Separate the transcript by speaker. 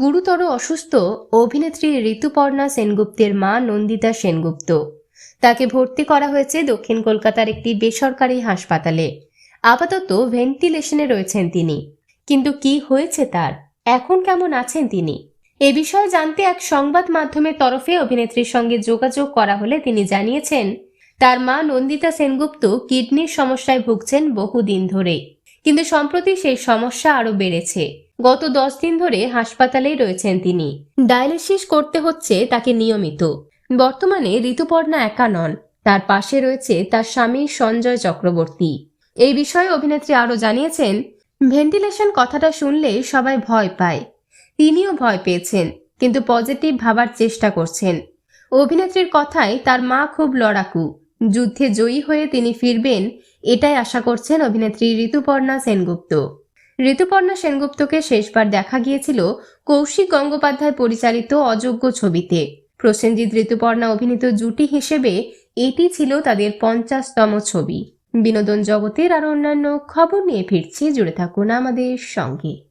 Speaker 1: গুরুতর অসুস্থ অভিনেত্রী ঋতুপর্ণা সেনগুপ্তের মা নন্দিতা সেনগুপ্ত। তাকে ভর্তি করা হয়েছে দক্ষিণ কলকাতার একটি বেসরকারি হাসপাতালে। আপাতত ভেন্টিলেশনে রয়েছেন তিনি। কিন্তু কি হয়েছে তার? এখন কেমন আছেন তিনি? এ বিষয়ে জানতে এক সংবাদ মাধ্যমের তরফে অভিনেত্রীর সঙ্গে যোগাযোগ করা হলে তিনি জানিয়েছেন, তার মা নন্দিতা সেনগুপ্ত কিডনির সমস্যায় ভুগছেন বহুদিন ধরে। কিন্তু সম্প্রতি সেই সমস্যা আরও বেড়েছে। গত দশ দিন ধরে হাসপাতালেই রয়েছেন তিনি। ডায়ালিসিস করতে হচ্ছে তাকে নিয়মিত। বর্তমানে ঋতুপর্ণা একা নন, তার পাশে রয়েছে তার স্বামী সঞ্জয় চক্রবর্তী। এই বিষয়ে অভিনেত্রী আরও জানিয়েছেন, ভেন্টিলেশন কথাটা শুনলে সবাই ভয় পায়। তিনিও ভয় পেয়েছেন, কিন্তু পজিটিভ ভাবার চেষ্টা করছেন। অভিনেত্রীর কথায় তার মা খুব লড়াকু। যুদ্ধে জয়ী হয়ে তিনি ফিরবেন, এটাই আশা করছেন অভিনেত্রী ঋতুপর্ণা সেনগুপ্ত। ঋতুপর্ণা সেনগুপ্তকে শেষবার দেখা গিয়েছিল কৌশিক গঙ্গোপাধ্যায় পরিচালিত অযোগ্য ছবিতে। প্রসেনজিৎ ঋতুপর্ণা অভিনীত জুটি হিসেবে এটি ছিল তাদের পঞ্চাশতম ছবি। বিনোদন জগতের আর অন্যান্য খবর নিয়ে ফিরছি, জুড়ে থাকুন আমাদের সঙ্গে।